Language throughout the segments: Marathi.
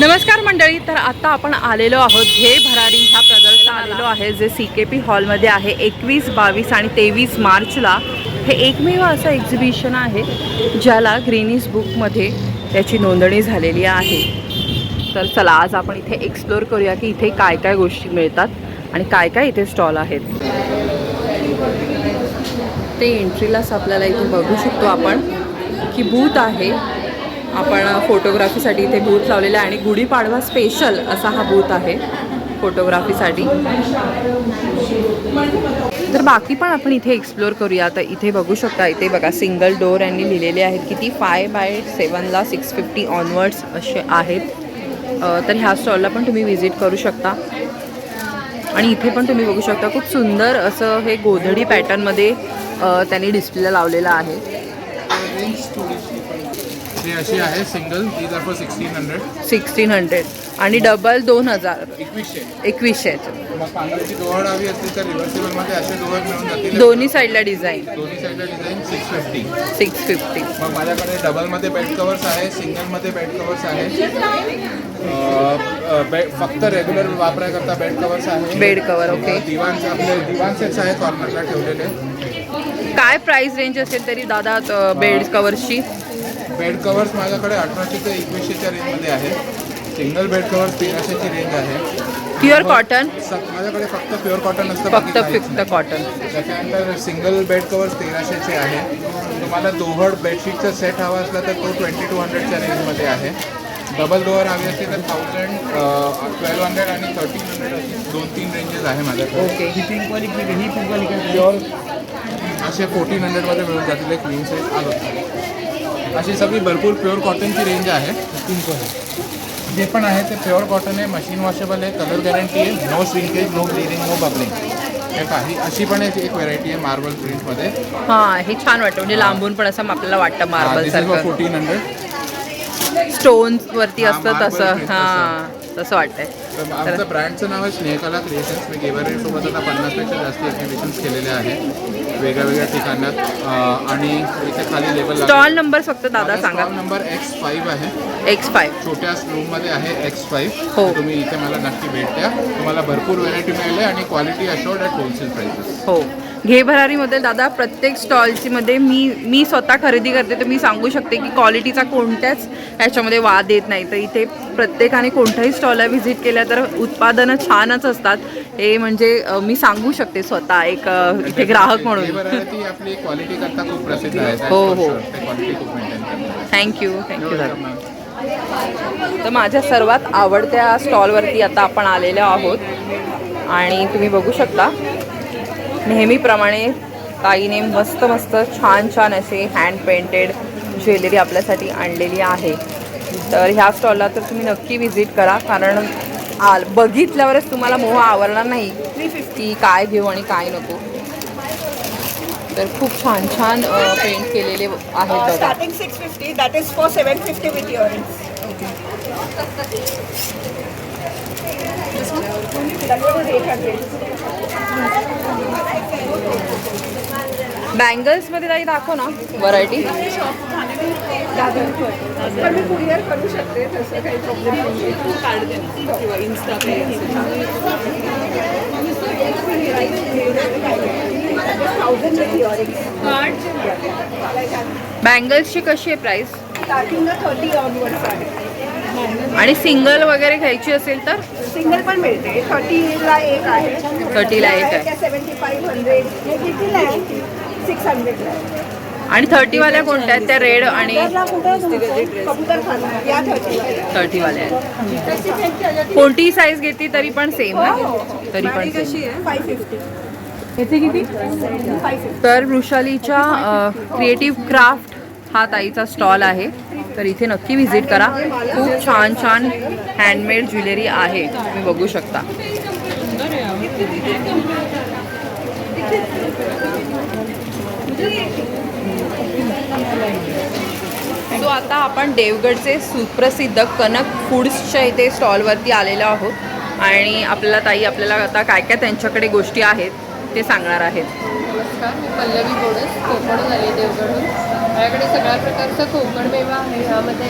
नमस्कार मंडळी तर आता आपण आलेलो आहोत घे भरारी ह्या प्रदर्शनाला. आलेलो आहे जे सी के पी हॉलमध्ये आहे एकवीस बावीस आणि तेवीस मार्चला. हे एकमेव असं एक्झिबिशन आहे ज्याला ग्रीनीज बुकमध्ये त्याची नोंदणी झालेली आहे. तर चला आज आपण इथे एक्सप्लोअर करूया की इथे काय काय गोष्टी मिळतात आणि काय काय इथे स्टॉल आहेत. ते एंट्रीलाच आपल्याला इथे बघू शकतो आपण की बूथ आहे आपण फोटोग्राफीसाठी इथे बूथ लावलेला आहे आणि गुढीपाडवा स्पेशल असा हा बूथ आहे फोटोग्राफीसाठी तर बाकी पण आपण इथे एक्सप्लोअर करूया. तर इथे बघू शकता इथे बघा सिंगल डोअर यांनी लिहिलेले आहेत. किती? फाय बाय सेवनला सिक्स फिफ्टी ऑनवर्ड्स असे आहेत. तर ह्या स्टॉलला पण तुम्ही व्हिजिट करू शकता. आणि इथे पण तुम्ही बघू शकता खूप सुंदर असं हे गोधडी पॅटर्नमध्ये त्यांनी डिस्प्लेला लावलेलं आहे. हे अशी आहे single for sixteen hundred sixteen hundred. आणि डबल दोन हजार. एकवीसशे. एकवीसशे मग पांढऱ्याची हवी असली तर रिव्हर्सिबलमध्ये असे मिळून जातील. दोन्ही साईडला डिझाईन दोन्ही साईडला design six fifty six fifty मग माझ्याकडे डबलमध्ये बेड कवर्स आहे सिंगलमध्ये बेड कवर्स आहे. अं, अं, बे- फक्त रेग्युलर वापरायकरता बेड कवर्स आहे. बेड कवर ओके दिवाण आपले दिवाण सेट्स आहे कॉर्नरला ठेवलेले. काय प्राइस रेंज असेल तरी दादा बेड कवरची बेड कवर्स माझ्याकडे अठराशे ते एकवीसशेच्या रेंजमध्ये आहे. सिंगल बेड कवर्स तेराशेची रेंज आहे. प्युअर कॉटन स- माझ्याकडे फक्त प्युअर कॉटन असतं फक्त नाही. कॉटन त्याच्यानंतर सिंगल बेड कवर्स तेराशेचे आहे. तुम्हाला दोहड बेडशीटचा सेट हवा असला तर तो ट्वेंटी टू हंड्रेडच्या रेंजमध्ये आहे. डबल डोअर हवी असली तर थाउजंड ट्वेल्व हंड्रेड आणि थर्टीन हंड्रेड दोन तीन रेंजेस आहे माझ्याकडे. ओके ही पिंक वाली ही पिंक वाली काय? प्युअर असे फोर्टीन हंड्रेडमध्ये मिळून जातील. एक क्लीन सेट आलं अशी सगळी भरपूर प्युअर कॉटनची रेंज आहे. जे पण आहे ते प्युअर कॉटन आहे मशीन वॉशेबल आहे कलर गॅरंटी आहे no shrinkage no bleeding no bubbling हे काही अशी पण एक व्हरायटी आहे मार्बल प्रिंटमध्ये हां हे छान वाटतं. म्हणजे लांबून पण असं आपल्याला वाटतं मार्बल सारखं. फोर्टीन हंड्रेड स्टोन्स वरती असतं तसं. हां. तसं वाटतंय. आमचं ब्रँडचं नाव आहे स्नेहकला क्रिएशन्स मी गेवरेसोबत आता पन्नासपेक्षा जास्त एक्झिबिशन्स केलेले आहेत. वेगळ्या वेगळ्या ठिकाणात. आणि इथे खाली लेबल स्टॉल नंबर फक्त दादा सांगा. नंबर एक्स फाईव्ह आहे. एक्स फाईव्ह छोट्या रूममध्ये आहे एक्स हो. फाईव्ह तुम्ही इथे मला नक्की भेट द्या. तुम्हाला भरपूर व्हेरायटी मिळेल आणि quality assured at wholesale prices हो. घे भरारीमध्ये दादा प्रत्येक स्टॉलची मध्ये मी मी स्वतः खरेदी करते तर मी सांगू शकते की क्वालिटीचा कोणत्याच याच्यामध्ये वाद येत नाही. तर इथे प्रत्येकाने कोणत्याही स्टॉलला व्हिजिट केल्या तर उत्पादनं छानच असतात. हे म्हणजे मी सांगू शकते स्वतः एक इथे ग्राहक म्हणून. ती आपली क्वालिटी करता खूप प्रसिद्ध आहे. हो, हो. थँक्यू थँक्यू दादा. तर माझ्या सर्वात आवडत्या स्टॉलवरती आता आपण आलेलो आहोत. आणि तुम्ही बघू शकता नेहमीप्रमाणे ताईने मस्त मस्त छान छान असे हँड पेंटेड ज्वेलरी आपल्यासाठी आणलेली आहे. तर ह्या स्टॉलला तर तुम्ही नक्की व्हिजिट करा कारण आल बघितल्यावरच तुम्हाला मोह आवरणार नाही की काय घेऊ आणि काय नको. तर खूप छान छान पेंट केलेले आहेत बघा. starting 650, that is for 750 with earrings. That 800. बँगल्समध्ये ताई दाखव ना. व्हरायटी पण मी कुरिअर करू शकते तसं काही प्रॉब्लेम बँगल्सची कशी आहे प्राइस स्टार्टिंगला थर्टी ऑनवर्ड्स आहे. आणि सिंगल वगैरे घ्यायची असेल तर? सिंगल पण मिळते. थर्टीला एक आहे. 30 ला एक आहे. Seventy five hundred. हे कितीला आहे? सिक्स हंड्रेडला आहे. आणि थर्टीवाल्या कोणत्या आहेत? त्या रेड आणि कबूतर खाना या थर्टीला थर्टीवाल्या आहेत. कोणतीही साईज घेतली तरी पण सेम तरी पण आहे? याचे किती? फाईव्ह फिफ्टी तर वृषालीच्या क्रिएटिव्ह क्राफ्ट हा ताईचा स्टॉल आहे. तर इथे नक्की व्हिजिट करा. खूप छान छान हँडमेड ज्वेलरी आहे. तुम्ही बघू शकता. तो आता आपण देवगडचे सुप्रसिद्ध कनक फूड्सच्या इथे स्टॉलवरती आलेलो आहोत. आणि आपल्याला ताई आपल्याला आता काय काय त्यांच्याकडे गोष्टी आहेत ते सांगणार आहेत. नमस्कार मी पल्लवी गोडस कोकण झाले देवगडहून. माझ्याकडे सगळ्या प्रकारचा कोकण मेवा आहे. ह्यामध्ये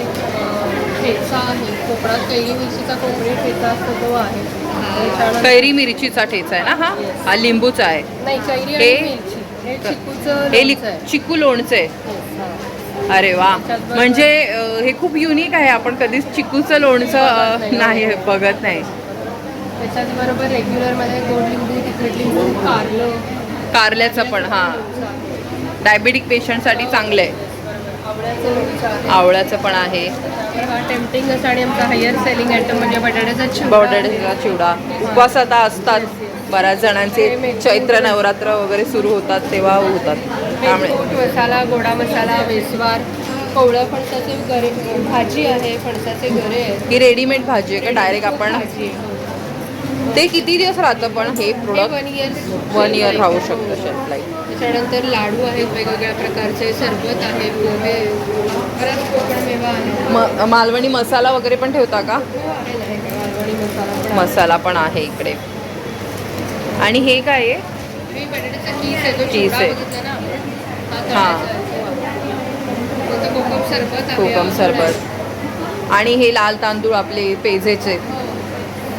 ठेचा आहे. कोकणात कैरी मिरचीचा कोकणी ठेचा असतो तो आहे. त्याच्यानंतर कैरी मिरचीचा ठेचा आहे ना हा? हा लिंबूचा आहे. नाही कैरी हे- मिरची. हे चिकूचं हे लि- लोणचं आहे. चिकू लोणचं आहे. Yes, हा. अरे वा. म्हणजे अ, हे खूप युनिक आहे. आपण कधीच चिकूचं लोणचं अ, नाही. बघत नाही. त्याच्याच बरोबर रेग्युलरमध्ये गोड लिंबू तिखट लिंबू कारलं. कारल्याचं पण हा. डायबेटिक पेशंटसाठी चांगलं आहे. आवळ्याचं पण आहे. तर हा टेम्पटिंग असं आणि आमचा हायर सेलिंग आयटम म्हणजे बटाट्याचा चिवडा. आहे. बटाट्याचा चिवडा. उपवास आता असतात. बऱ्याच जणांचे चैत्र नवरात्र वगैरे सुरू होतात तेव्हा होतात. त्यामुळे मसाला गोडा मसाला वेसवार कोवळ्या फणसाचे गरे भाजी आहे फणसाचे गरे ही रेडीमेड भाजी आहे का? डायरेक्ट आपण. ते किती दिवस राहतं पण हे product one year one year राहू शकतं लाईफ त्याच्यानंतर लाडू आहेत वेगवेगळ्या प्रकारचे सरबत आहे पोहे बराच कोकण मेवा आहे. म मालवणी मसाला वगैरे पण ठेवता का? हो, हे मालवणी मसाला पण आहे. मसाला पण आहे इकडे. आणि हे काय आहे? हे कीस आहे? हा. हा. कोकम सरबत कोकम सरबत. आणि हे लाल तांदूळ आपले पेजेचे.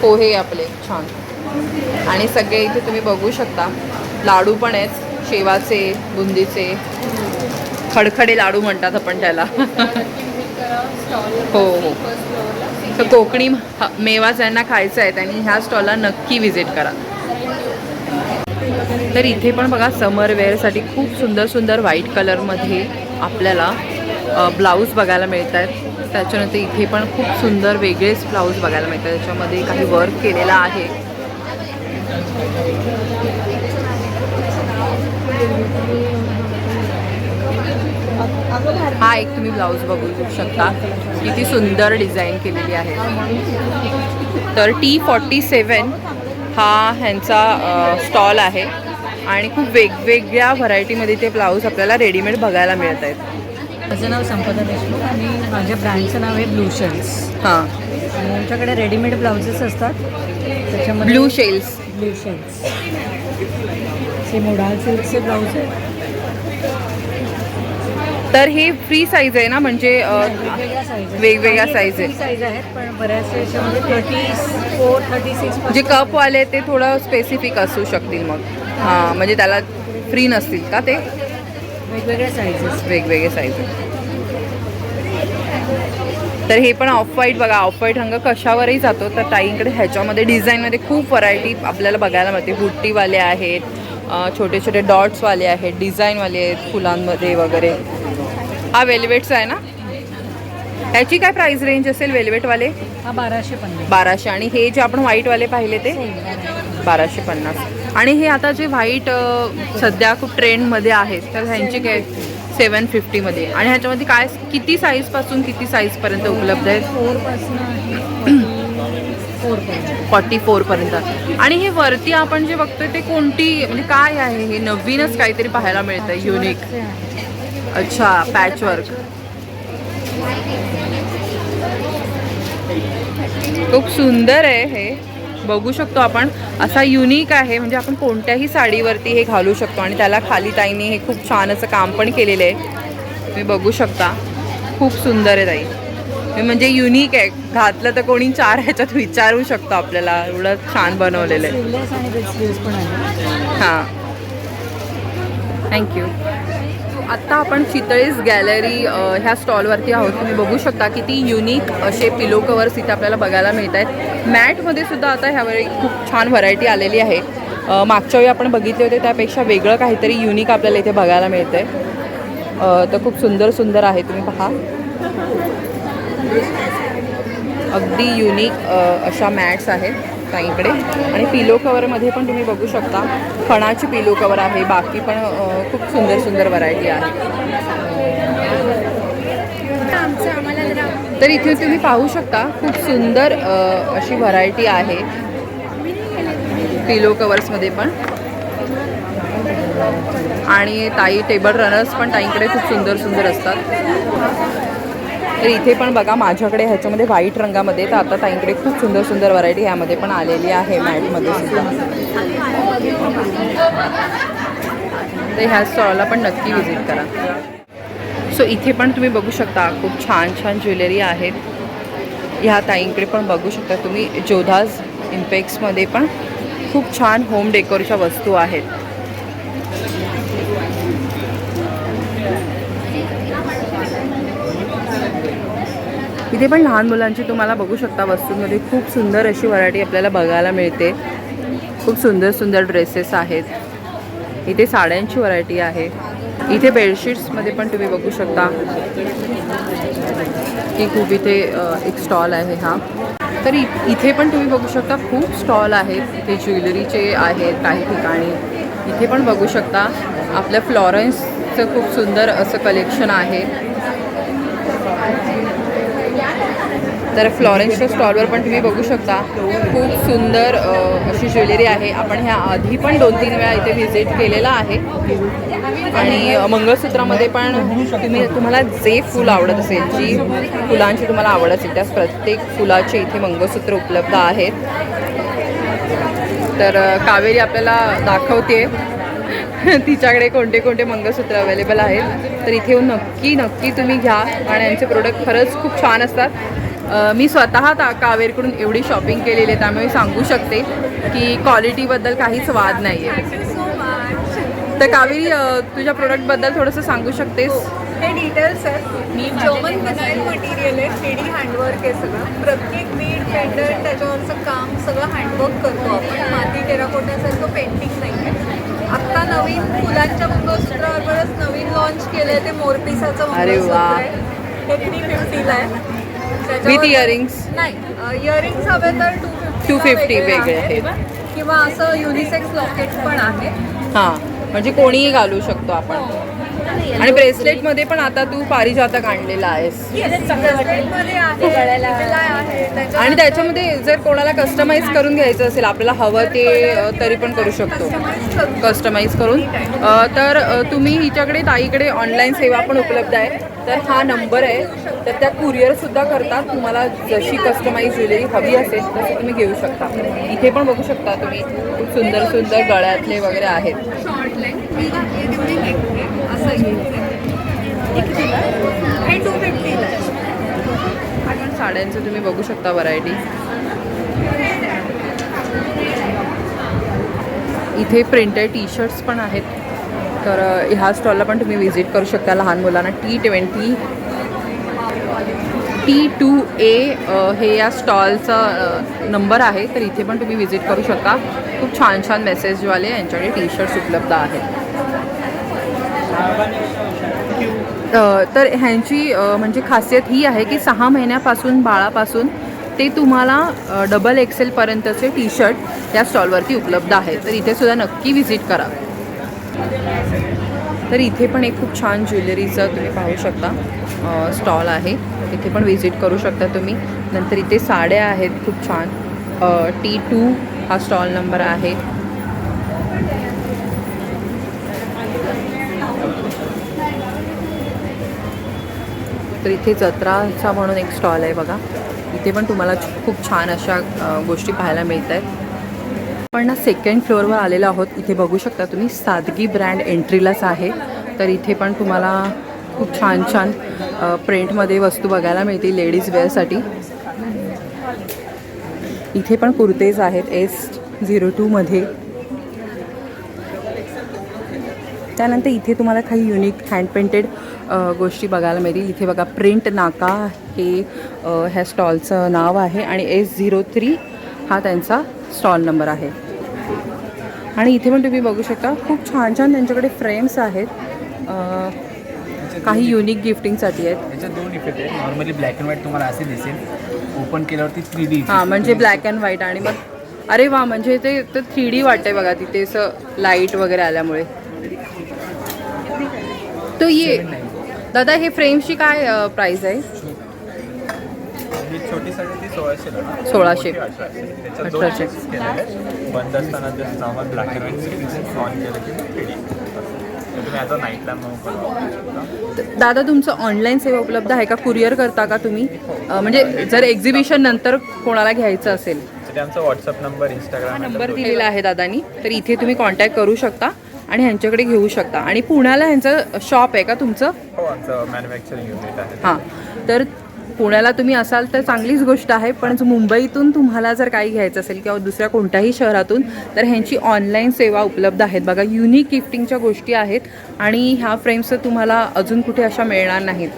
पोहे आपले छान. आणि सगळे इथे तुम्ही बघू शकता. लाडू पण आहेत. शेवाचे बुंदीचे खडखडे लाडू म्हणतात आपण त्याला. हो, हो. तर कोकणी मेवा ज्यांना खायचा आहे त्यांनी ह्या स्टॉलला नक्की व्हिजिट करा. तर इथे पण बघा समर वेअरसाठी खूप सुंदर सुंदर व्हाईट कलरमध्ये आपल्याला ब्लाऊज बघायला मिळत आहेत त्याच्यानंतर इथे पण खूप सुंदर वेगळेच ब्लाऊज बघायला मिळतात. त्याच्यामध्ये काही वर्क केलेला आहे. हा एक तुम्ही ब्लाऊज बघू शकता. किती सुंदर डिझाईन केलेली आहे. तर टी फॉर्टी सेवन हा ह्यांचा स्टॉल आहे. आणि खूप वेगवेगळ्या व्हरायटीमध्ये ते ब्लाऊज आपल्याला रेडीमेड बघायला मिळत आहेत. माझं नाव संपदा देशमुख आणि माझ्या ब्रँडचं नाव आहे ब्लू शेल्स हां. आमच्याकडे रेडीमेड ब्लाउजेस असतात. त्याच्यामध्ये ब्लू शेल्स ब्लू शेल्स हे मोडाल सिल्कचे ब्लाऊज आहे तर हे फ्री साईज आहे ना म्हणजे वेगवेगळ्या साईज आहेत. पण थर्टी सिक्स जे कपवाले ते थोडं स्पेसिफिक असू शकतील मग. हां म्हणजे त्याला फ्री नसतील का ते? वेगवेगळ्या साईजेस वेगवेगळे साईज तर हे पण ऑफ व्हाईट बघा ऑफ व्हाईट रंग कशावरही जातो तर ताईंकडे ह्याच्यामध्ये डिझाईनमध्ये खूप व्हरायटी आपल्याला बघायला मिळते. बुट्टीवाले आहेत छोटे छोटे डॉट्सवाले आहेत डिझाईनवाले आहेत फुलांमध्ये वगैरे. हा वेल्वेटचा आहे ना? ह्याची काय प्राइस रेंज असेल वेल्वेटवाले? हा बाराशे पन्नास. बाराशे. आणि हे जे आपण व्हाईटवाले पाहिले ते? बाराशे. पन्नास. आणि हे आता जे व्हाईट सध्या खूप ट्रेंडमध्ये आहेत तर ह्यांची काय सेवन फिफ्टीमध्ये आणि ह्याच्यामध्ये काय किती साईजपासून किती साईजपर्यंत उपलब्ध आहेत? फॉर्टी फोरपर्यंत आणि हे वरती आपण जे बघतोय ते कोणती म्हणजे काय आहे? हे नवीनच काहीतरी पाहायला मिळतं युनिक अच्छा पॅचवर्क खूप सुंदर आहे हे. बघू शकतो आपण. असा युनिक आहे म्हणजे आपण कोणत्याही साडीवरती हे घालू शकतो आणि त्याला खाली ताईने हे खूप छान असं काम पण केलेलं आहे. तुम्ही बघू शकता. खूप सुंदर आहे ताई. म्हणजे युनिक आहे. घातलं तर कोणी चार ह्याच्यात विचारू शकतो आपल्याला. एवढं छान बनवलेलं आहे. हां. थँक्यू आत्ता आपण चितळीस गॅलरी ह्या स्टॉलवरती आहोत. तुम्ही बघू शकता किती युनिक असे पिलो कवर्स इथे आपल्याला बघायला मिळत आहेत मॅटमध्ये सुद्धा आता ह्यावेळी खूप छान व्हरायटी आलेली आहे. मागच्या वेळी आपण बघितले होते त्यापेक्षा वेगळं काहीतरी युनिक आपल्याला इथे बघायला मिळतं आहे तर खूप सुंदर सुंदर आहे तुम्ही पहा. अगदी युनिक अशा मॅट्स आहेत. काहीकडे आणि पिलो कवरमध्ये पण तुम्ही बघू शकता फणाची पिलो कवर आहे बाकी पण खूप सुंदर सुंदर व्हरायटी आहे. तर इथे तुम्ही पाहू शकता खूप सुंदर अशी व्हरायटी आहे. पिलो कवर्समध्ये पण. आणि ताई टेबल रनर्स पण ताईंकडे खूप सुंदर सुंदर असतात. तर इथे पण बघा माझ्याकडे ह्याच्यामध्ये व्हाईट रंगामध्ये तर आता ताईंकडे खूप सुंदर सुंदर व्हरायटी ह्यामध्ये पण आलेली आहे मॅटमध्ये सुद्धा. तर ह्या स्टॉलला पण नक्की व्हिजिट करा. सो इथे पण तुम्ही बघू शकता खूप छान छान ज्वेलरी आहेत. ह्या ताईंकडे पण बघू शकता तुम्ही जोधाज इम्पेक्समध्ये पण खूप छान होम डेकोरच्या वस्तू आहेत. इथे पण लहान मुलांची तुम्हाला बघू शकता वस्तूंमध्ये खूप सुंदर अशी व्हरायटी आपल्याला बघायला मिळते. खूप सुंदर सुंदर ड्रेसेस आहेत. इथे साड्यांची व्हरायटी आहे. इथे बेडशीट्समध्ये पण तुम्ही बघू शकता. की खूप इथे एक स्टॉल आहे हा. तर इ इथे पण तुम्ही बघू शकता खूप स्टॉल आहेत. इथे ज्वेलरीचे आहेत काही ठिकाणी. इथे पण बघू शकता. आपल्या फ्लॉरन्सचं खूप सुंदर असं कलेक्शन आहे. तर फ्लॉरेन्सच्या स्टॉलवर पण तुम्ही बघू शकता. खूप सुंदर अशी ज्वेलरी आहे. आपण ह्या आधी पण दोन तीन वेळा इथे व्हिजिट केलेला आहे. आणि मंगळसूत्रामध्ये पण तुम्ही तुम्हाला जे फूल आवडत असेल जी फुलांची तुम्हाला आवड असेल त्याच प्रत्येक फुलाचे इथे मंगळसूत्र उपलब्ध आहेत. तर कावेरी आपल्याला दाखवते तिच्याकडे कोणते कोणते मंगळसूत्र अवेलेबल आहेत. तर इथे येऊन नक्की नक्की तुम्ही घ्या. आणि यांचे प्रोडक्ट खरंच खूप छान असतात. मी स्वतः ता कावेरीकडून एवढी शॉपिंग केलेली आहे त्यामुळे मी सांगू शकते की क्वालिटीबद्दल काहीच वाद नाही आहे थँक्यू सो मच तर कावेरी तुझ्या प्रोडक्टबद्दल थोडंसं सांगू शकतेस? हे डिटेल्स आहेत. जर्मन फिनाईल मटेरियल आहे थ्री डी हँडवर्क आहे सगळं. प्रत्येक बीड पेंडंट त्याच्यावरचं काम सगळं हँडवर्क करतो आपण. माती टेराकोटासारखं पेंटिंग नाही आहे आत्ता नवीन फुलांच्या मंगळसूत्राबरोबरच नवीन लॉन्च केलं आहे ते मोरपिसाचं अरे मंगळसूत्र वा. आहे. हे थ्री फिफ्टीला आहे. With earrings? नाही इयरिंग्स हवे तर टू 250 वेगळे आहेत. किंवा असं युनिसेक्स लॉकेट पण आहे. हां म्हणजे कोणीही घालू शकतो आपण. आणि ब्रेसलेटमध्ये पण आता तू पारिजातक आणलेला आहेस. आणि त्याच्यामध्ये जर कोणाला कस्टमाइज करून घ्यायचं असेल आपल्याला हवं ते तरी पण करू शकतो. कस्टमाइज करून. तर तुम्ही हिच्याकडे ताईकडे ऑनलाईन सेवा पण उपलब्ध आहे. तर हा नंबर आहे. तर त्या कुरिअरसुद्धा करतात. तुम्हाला जशी कस्टमाइज ज्वेलरी हवी असेल तशी तुम्ही घेऊ शकता. इथे पण बघू शकता तुम्ही. खूप सुंदर सुंदर गळ्यातले वगैरे आहेत. शॉर्ट आहे टू फिफ्टीला आहे साड्यांचं तुम्ही बघू शकता व्हरायटी इथे प्रिंटेड टी शर्ट्स पण आहेत. तर ह्या स्टॉलला पण तुम्ही व्हिजिट करू शकता लहान मुलांना. T twenty T two A हे या स्टॉलचा नंबर आहे. तर इथे पण तुम्ही व्हिजिट करू शकता. खूप छान छान मेसेजवाले यांच्याकडे टी शर्ट्स उपलब्ध आहेत. तर ह्यांची म्हणजे खासियत ही आहे की सहा महिन्यापासून बाळापासून ते तुम्हाला डबल एक्सेलपर्यंतचे टी शर्ट या स्टॉलवरती उपलब्ध आहे तर इथे सुद्धा नक्की व्हिजिट करा. तर इथे पण एक खूप छान ज्वेलरीचं तुम्ही पाहू शकता स्टॉल आहे. इथे पण व्हिजिट करू शकता तुम्ही. नंतर इथे साड्या आहेत खूप छान. टी टू हा स्टॉल नंबर आहे. तर इथे जत्राचा म्हणून एक स्टॉल आहे बघा. इथे पण तुम्हाला खूप छान अशा गोष्टी पाहायला मिळत आहेत पण ना सेकंड फ्लोअरवर आलेलो आहोत. इथे बघू शकता तुम्ही सादगी ब्रँड एंट्रीलाच आहे. तर इथे पण तुम्हाला खूप छान छान प्रिंटमध्ये वस्तू बघायला मिळतील लेडीज वेअरसाठी इथे पण कुर्तेज आहेत एस झिरो टूमध्ये त्यानंतर इथे तुम्हाला काही युनिक हँड पेंटेड गोष्टी बघायला मिळतील. इथे बघा प्रिंट नाका हे ह्या स्टॉलचं नाव आहे आणि एस झिरो थ्री हा त्यांचा स्टॉल नंबर आहे. आणि इथे पण तुम्ही बघू शकता खूप छान छान त्यांच्याकडे फ्रेम्स आहेत. काही युनिक गिफ्टिंगसाठी आहेत. दोन इफेक्ट आहेत. नॉर्मली ब्लॅक अँड व्हाईट तुम्हाला असे दिसेल. ओपन केल्यावरती थ्री डी हां म्हणजे ब्लॅक अँड व्हाईट आणि मग अरे वा म्हणजे ते ते थ्री डी वाटतंय बघा तिथे असं लाइट वगैरे आल्यामुळे. तो ये दादा हे फ्रेमची काय प्राईस आहे? ही सोळाशे सोळाशे. त्याच्यात दोन अठराशे. pieces केलेले आहेत. बंद असताना just normal black and white on केलं की रेडी तुम्ही ॲज अ नाईट लॅम्प म्हणून पण वापरू शकता दादा तुमचं ऑनलाईन सेवा उपलब्ध आहे का? कुरिअर करता का तुम्ही? अ, म्हणजे जर एक्झिबिशन नंतर कोणाला घ्यायचं असेल. तर आमचा व्हॉट्सअप नंबर इंस्टाग्राम नंबर दिलेला आहे दादानी. तर इथे तुम्ही कॉन्टॅक्ट करू शकता. आणि ह्यांच्याकडे घेऊ शकता. आणि पुण्याला ह्यांचं शॉप आहे का तुमचं? हो मॅन्युफॅक्चरिंग युनिट आहे. हां. तर पुण्याला तुम्ही असाल तर चांगलीच गोष्ट आहे पण मुंबईतून तुम्हाला जर काही घ्यायचं असेल किंवा दुसऱ्या कोणत्याही शहरातून तर ह्यांची ऑनलाईन सेवा उपलब्ध आहेत. बघा युनिक गिफ्टिंगच्या गोष्टी आहेत आणि ह्या फ्रेम्स तर तुम्हाला अजून कुठे अशा मिळणार नाहीत.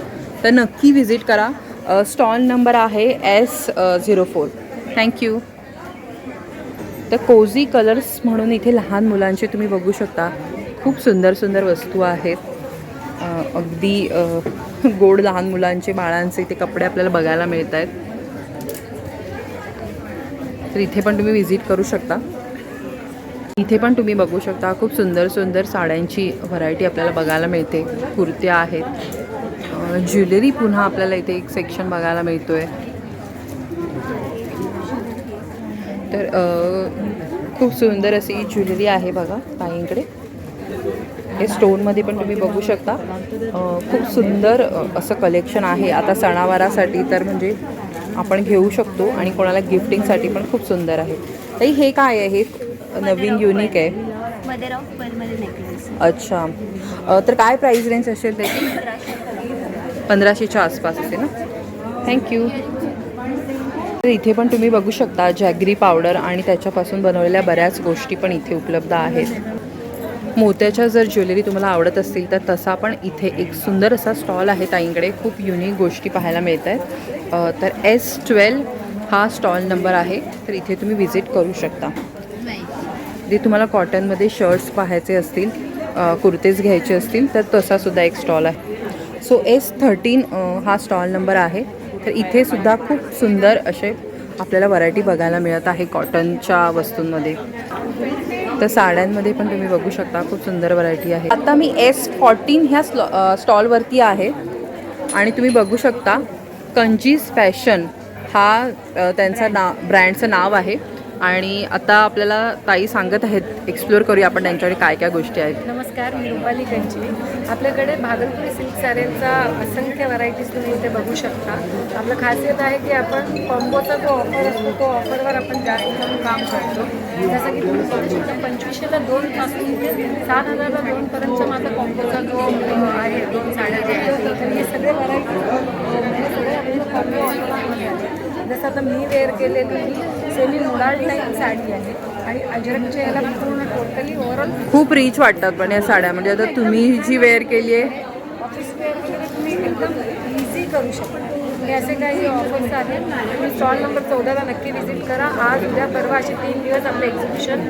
तर नक्की व्हिजिट करा. स्टॉल नंबर आहे S zero four thank you तर कोझी कलर्स म्हणून इथे लहान मुलांचे तुम्ही बघू शकता. खूप सुंदर सुंदर वस्तू आहेत. अगदी गोड लहान मुलांचे बाळांचे इथे कपडे आपल्याला बघायला मिळत आहेत तर इथे पण तुम्ही व्हिजिट करू शकता. इथे पण तुम्ही बघू शकता खूप सुंदर सुंदर साड्यांची व्हरायटी आपल्याला बघायला मिळते. कुर्त्या आहेत. ज्वेलरी पुन्हा आपल्याला इथे एक सेक्शन बघायला मिळतो आहे तर खूप सुंदर अशी ज्वेलरी आहे बघा ताईंकडे. हे स्टोनमध्ये पण तुम्ही बघू शकता. खूप सुंदर असं कलेक्शन आहे. आता सणावारासाठी तर म्हणजे आपण घेऊ शकतो आणि कोणाला गिफ्टिंगसाठी पण खूप सुंदर आहे. ताई हे काय आहे? हे नवीन युनिक आहे. अच्छा. तर काय प्राईस रेंज असेल त्याची? पंधराशेच्या आसपास असेल ना? थँक्यू तर इथे पण तुम्ही बघू शकता जॅगरी पावडर आणि त्याच्यापासून बनवलेल्या बऱ्याच गोष्टी पण इथे उपलब्ध आहेत. मोत्याच्या जर ज्वेलरी तुम्हाला आवडत असतील तर तसा पण इथे एक सुंदर असा स्टॉल आहे ताईंकडे. खूप युनिक गोष्टी पाहायला मिळत आहेत तर एस ट्वेल्व हा स्टॉल नंबर आहे. तर इथे तुम्ही व्हिजिट करू शकता. जे तुम्हाला कॉटनमध्ये शर्ट्स पाहायचे असतील कुर्तेज घ्यायचे असतील तर तसासुद्धा एक स्टॉल आहे. सो एस थर्टीन हा स्टॉल नंबर आहे. तर इथे सुद्धा खूप सुंदर असे आपल्याला व्हरायटी बघायला मिळत आहे कॉटनच्या वस्तूंमध्ये. तर साड्यांमध्ये पण तुम्ही बघू शकता खूप सुंदर व्हरायटी आहे. आता मी एस फॉर्टीन ह्या स्लॉ स्टॉलवरती आहे. आणि तुम्ही बघू शकता कंजीज फॅशन हा त्यांचा ना ब्रँडचं नाव आहे. आणि आता आपल्याला ताई सांगत आहेत एक्सप्लोअर करूया आपण त्यांच्याकडे काय काय गोष्टी आहेत. नमस्कार मी रुपाली कंची आपल्याकडे भागलपुरी सिल्क साड्यांचा असंख्य व्हरायटीज तुम्ही इथे बघू शकता. आपलं खासियत आहे की आपण कॉम्बोचा जो ऑफर असतो तो ऑफरवर आपण जास्त करून काम करतो. जसं की तुम्ही बघू शकता पंचवीसशेला दोन पासून ते सात हजारला दोनपर्यंत माझा कॉम्बोचा जो आहे दोन साड्या जे आहेत हे सगळे व्हरायटी म्हणजे सगळे आपल्याला कॉम्बो ऑफर जसं आता मी वेअर केलेली तुम्ही सेमी मुडाळ टाईप साडी आहे. आणि अजरकच्या याला पूर्ण टोटली ओव्हरऑल खूप रिच वाटतात पण या साड्या. म्हणजे आता तुम्ही जी वेअर केली आहे. ऑफिस वेअर वगैरे तुम्ही एकदम इझी करू शकता. हे असे काही ऑफर्स आहेत. तुम्ही स्टॉल नंबर चौदाला नक्की व्हिजिट करा. आज उद्या परवा असे तीन दिवस आपलं एक्झिबिशन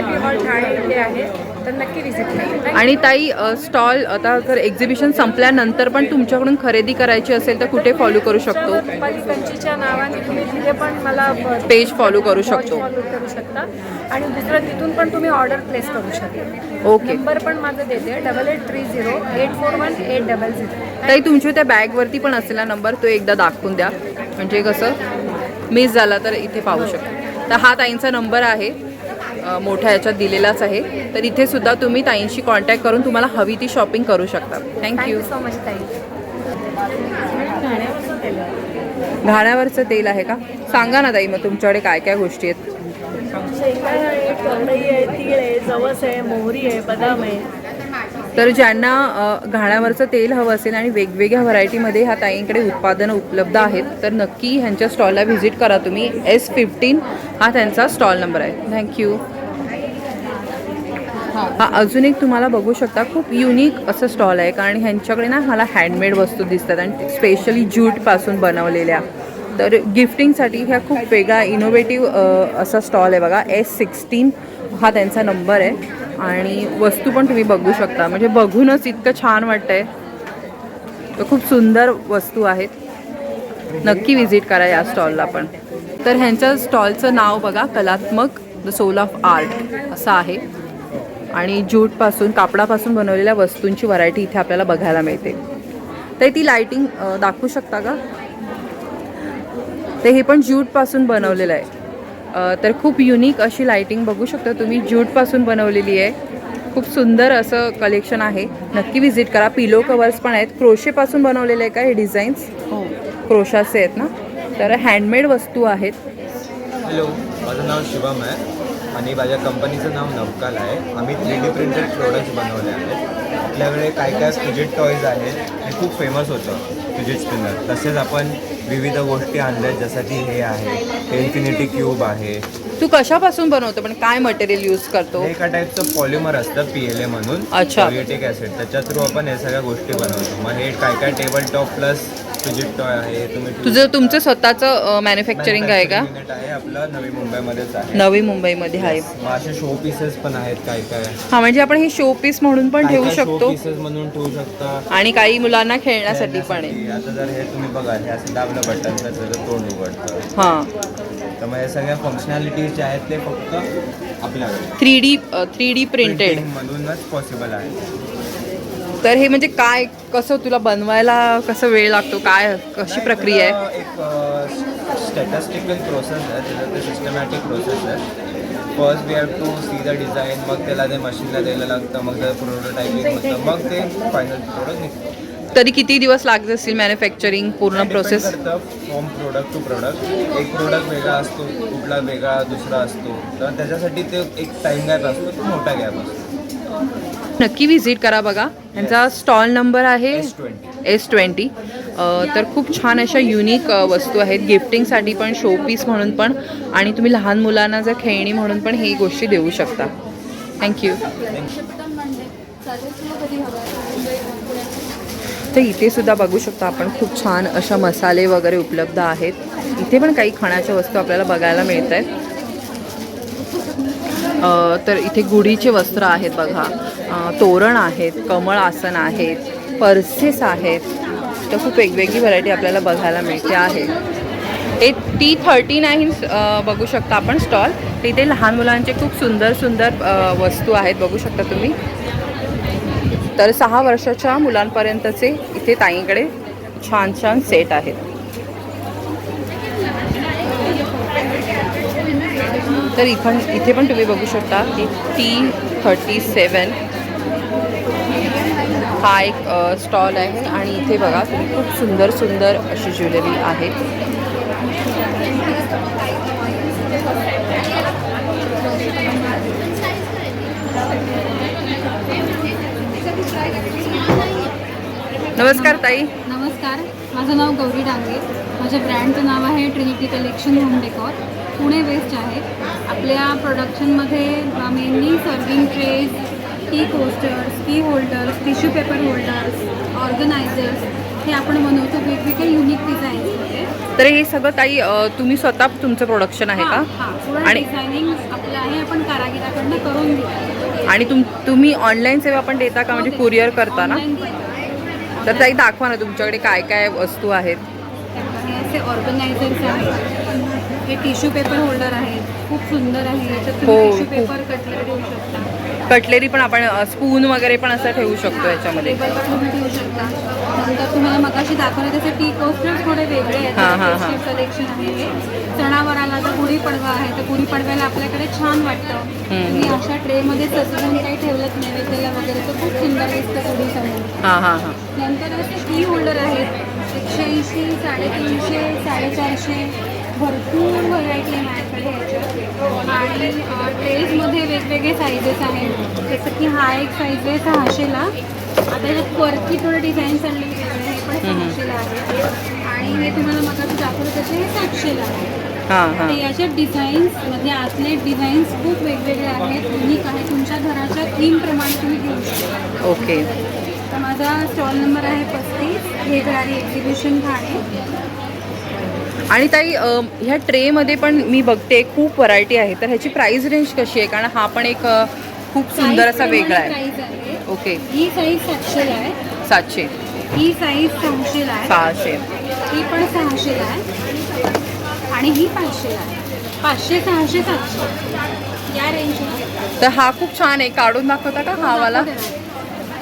पी हॉल ठाणे इथे आहे तर नक्की व्हिजिट करा. आणि ताई स्टॉल आता जर एक्झिबिशन संपल्यानंतर पण तुमच्याकडून खरेदी करायची असेल तर कुठे फॉलो करू शकतो? कंचीच्या नावाने तुम्ही तिथे पण मला पेज फॉलो करू शकतो. फॉलो करू शकता. आणि दुसरं तिथून पण तुम्ही ऑर्डर प्लेस करू शकता. ओके नंबर पण माझं देते double eight three zero eight four one eight double zero ताई तुमच्या त्या बॅगवरती पण असेल ना नंबर तो एकदा दाखवून द्या. म्हणजे कसं मिस झाला तर इथे पाहू शकतो. तर हा ताईंचा नंबर आहे. मोठ्या याच्यात दिलेलाच आहे. तर इथे सुद्धा तुम्ही ताईंशी कॉन्टॅक्ट करून तुम्हाला हवी ती शॉपिंग करू शकता. थँक्यू सो मच ताई. घाण्यावरचं तेल आहे का? सांगा ना ताई मग तुमच्याकडे काय काय गोष्टी आहेत? आहे करडई आहे तीळ आहे जवस आहे मोहरी आहे बदाम आहे. तर ज्यांना घाण्यावरचं तेल हवं असेल आणि वेगवेगळ्या व्हरायटीमध्ये ह्या ताईंकडे उत्पादनं उपलब्ध आहेत तर नक्की ह्यांच्या स्टॉलला व्हिजिट करा तुम्ही. एस फिफ्टीन हा त्यांचा स्टॉल नंबर आहे. थँक्यू हा अजून एक तुम्हाला बघू शकता खूप युनिक असं स्टॉल आहे. कारण ह्यांच्याकडे ना मला हँडमेड वस्तू दिसतात आणि स्पेशली ज्यूटपासून बनवलेल्या. तर गिफ्टिंगसाठी ह्या खूप वेगळा इनोव्हेटिव्ह असा स्टॉल आहे बघा. एस सिक्स्टीन हा त्यांचा नंबर आहे. आणि वस्तू पण तुम्ही बघू शकता. म्हणजे बघूनच इतकं छान वाटतं आहे तर खूप सुंदर वस्तू आहेत. नक्की व्हिजिट करा या स्टॉलला पण. तर ह्यांच्या स्टॉलचं नाव बघा कलात्मक द सोल ऑफ आर्ट असं आहे. आणि ज्यूटपासून कापडापासून बनवलेल्या वस्तूंची व्हरायटी इथे आपल्याला बघायला मिळते. तर ती लाइटिंग दाखवू शकता का? ते हे पण ज्यूटपासून बनवलेलं आहे. तर खूप युनिक अशी लाइटिंग बघू शकता तुम्ही. ज्यूटपासून बनवलेली आहे. खूप सुंदर असं कलेक्शन आहे. नक्की व्हिजिट करा. पिलो कवर्स पण आहेत. क्रोशेपासून बनवलेले आहे का हे डिझाईन्स हो. क्रोशाचे आहेत ना? तर हँडमेड वस्तू आहेत. हॅलो माझं नाव शिवम आहे आणि माझ्या कंपनीचं नाव नवकाल आहे. आम्ही थ्री डी प्रिंटेड प्रोडक्ट्स बनवले आहेत. आपल्याकडे काय काय फिजिट टॉईज आहेत हे खूप फेमस होतं. फिजिट स्पिनर तसेच आपण विविध गोष्टी आणल्या जसं की हे आहे. इन्फिनिटी क्यूब आहे. तू कशापासून बनवतो? पण काय मटेरियल यूज करतो? हे एका टाईपचं पॉलिमर असतं पी एल ए म्हणून. अच्छा. पॉलिटिक ॲसिड त्याच्या थ्रू आपण हे सगळ्या गोष्टी बनवतो. मग हे काय काय table top plus fidget toy आहे तुम्ही तुझं तुमचं स्वतःचं मॅन्युफॅक्चरिंग आहे का? युनिट आहे आपलं नवी मुंबईमध्येच आहे. नवी मुंबईमध्ये आहे. मग असे शो पीसेस पण आहेत काय काय? हा म्हणजे आपण हे शो पीस म्हणून पण ठेवू शकतो. पीसेस म्हणून ठेवू शकता? आणि काही मुलांना खेळण्यासाठी पण आहे. आता जर हे तुम्ही बघा हे असं दाबलं बटन तर त्याचं तोंड उघडतं. हां. तर मग हे सगळ्या फंक्शनॅलिटीज जे आहेत ते फक्त आपल्याकडे. Three D three D printed मधूनच पॉसिबल आहे. तर हे म्हणजे काय कसं तुला बनवायला कसं वेळ लागतो काय कशी प्रक्रिया आहे? एक स्टॅटिस्टिकल प्रोसेस आहे त्याचं ते सिस्टमॅटिक प्रोसेस आहे. First we have to see the design मग त्याला ते मशीनला द्यायला लागतं मग त्याचं प्रोटोटायपिंग होतं मग ते फायनल प्रोडक्ट निघतं. तरी किती दिवस लागत असतील मॅन्युफॅक्चरिंग पूर्ण process from product to product एक प्रोडक्ट वेगळा असतो कुठला वेगळा दुसरा असतो. तर त्याच्यासाठी ते एक टाईम गॅप असतो तो मोठा गॅप असतो. नक्की व्हिजिट करा बघा. यांचा स्टॉल नंबर आहे एस ट्वेंटी तर खूप छान अशा युनिक वस्तू आहेत. गिफ्टिंगसाठी पण शो पीस म्हणून पण आणि तुम्ही लहान मुलांना जर खेळणी म्हणून पण ही गोष्टी देऊ शकता. थँक्यू तर इथे सुद्धा बघू शकता आपण खूप छान अशा मसाले वगैरे उपलब्ध आहेत. इथे पण काही खाण्याच्या वस्तू आपल्याला बघायला मिळत आहेत तर इथे गुढीचे वस्त्र आहेत बघा. तोरण आहेत कमळ आसन आहेत पर्सेस आहेत. तर खूप वेगवेगळी व्हरायटी आपल्याला बघायला मिळते आहे. हे टी थर्टी नाईन बघू शकता आपण स्टॉल तिथे लहान मुलांचे खूप सुंदर सुंदर वस्तू आहेत बघू शकता तुम्ही. तर सहा वर्षाच्या मुलांपर्यंतचे इथे ताईंकडे छान छान सेट आहेत. तर इथं इथे पण तुम्ही बघू शकता की टी थर्टी सेवन हा एक स्टॉल आहे आणि इथे बघा तुम्ही खूप सुंदर सुंदर अशी ज्वेलरी आहे. नमस्कार ताई. नमस्कार. माझं नाव गौरी डांगे. माझ्या ब्रँडचं नाव आहे Trinity Collection Home Decor Pune west आहे. आपल्या प्रोडक्शनमध्ये mainly serving trays tea coasters tea holders tissue paper holders organizers हे आपण बनवतो. वेगवेगळे युनिक डिझाईन्समध्ये तर हे सगळं ताई तुम्ही स्वतः तुमचं प्रोडक्शन आहे का? हां आणि- डिझायनिंग आपलं आहे. आपण कारागिराकडनं करून देतो आणि तुम तुम्ही ऑनलाईन सेवा पण देता का? म्हणजे कुरिअर करता ना. तर ताई दाखवा ना तुमच्याकडे काय काय वस्तू आहेत. हे असे ऑर्गनायझर्स आहेत. हे टिश्यू पेपर होल्डर आहेत खूप सुंदर आहे. हो, टिश्यू खूप. पेपर कटलरी ठेवू शकता. कटलेरी पण आपण स्पून वगैरे पण असं ठेवू शकतो याच्यामध्ये. टेबलवर तुम्ही ठेवू शकता. नंतर तुम्हाला मगाशी दाखवले तसे टी कोस्टर थोडे वेगळे हां, हां, हां. आहेत कलेक्शन आहे हे. सणावाराला तर गुढीपाडवा आहे. तर गुढीपाडव्याला आपल्याकडे छान वाटतं. तुम्ही अशा ट्रेमध्ये सजवून काही ठेवलं नैवेद्याला वगैरे. तर खूप सुंदर दिसतं गुढीसमोर हां हां हां. नंतर असे टी होल्डर आहेत. एकशे ऐंशी साडेतीनशे साडेचारशे. भरपूर व्हरायटी आहे माझ्याकडे ह्याच्यात. आणि अ, ट्रेसमध्ये वेगवेगळे साईजेस आहेत. जसं की हा एक साईज आहे सहाशेला. आता याच्यात वरती थोडे डिझाईन्स आणले वेगळे हे पण सहाशेला आहे. आणि हे तुम्हाला मग दाखवलं तसे हे सातशेला आहे. हां हां. ते याच्यात डिझाईन्स म्हणजे आतले डिझाईन्स खूप वेगवेगळे आहेत. युनिक आहे. तुमच्या घराच्या थीमप्रमाणे तुम्ही घेऊ शकता. ओके. तर माझा स्टॉल नंबर आहे पस्तीस. फेब्रुवारी एक्झिबिशन ठाणे आणि ताई ह्या ट्रेमध्ये पण मी बघते खूप व्हरायटी आहे. तर ह्याची प्राइस रेंज कशी आहे? कारण हा पण एक खूप सुंदर असा वेगळा आहे. ओके ही साईज सातशेला आहे. सातशे. ही साईज सहाशेला आहे. सहाशे. ही पण सहाशेला आहे. आणि ही पाचशेला आहे. पाचशे सहाशे सातशे. या रेंजमध्ये तर हा खूप छान आहे. काढून दाखवता का हा वाला?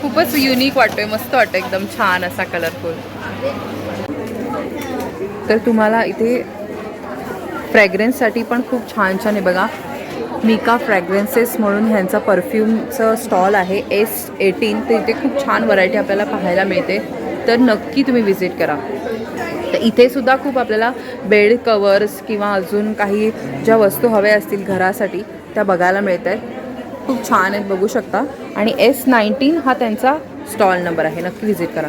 खूपच युनिक वाटतोय. मस्त वाटतं एकदम छान असा कलरफुल तर तुम्हाला इथे फ्रॅग्रन्ससाठी पण खूप छान छान आहे बघा. मिका फ्रॅग्रन्सेस म्हणून ह्यांचा परफ्यूमचं स्टॉल आहे. एस एटीन तर इथे खूप छान व्हरायटी आपल्याला पाहायला मिळते. तर नक्की तुम्ही विजिट करा. तर इथे सुद्धा खूप आपल्याला बेड कवर्स किंवा अजून काही ज्या वस्तू हव्या असतील घरासाठी त्या बघायला मिळत आहेत खूप छान आहेत बघू शकता. आणि एस नाईन्टीन हा त्यांचा स्टॉल नंबर आहे. नक्की व्हिजिट करा.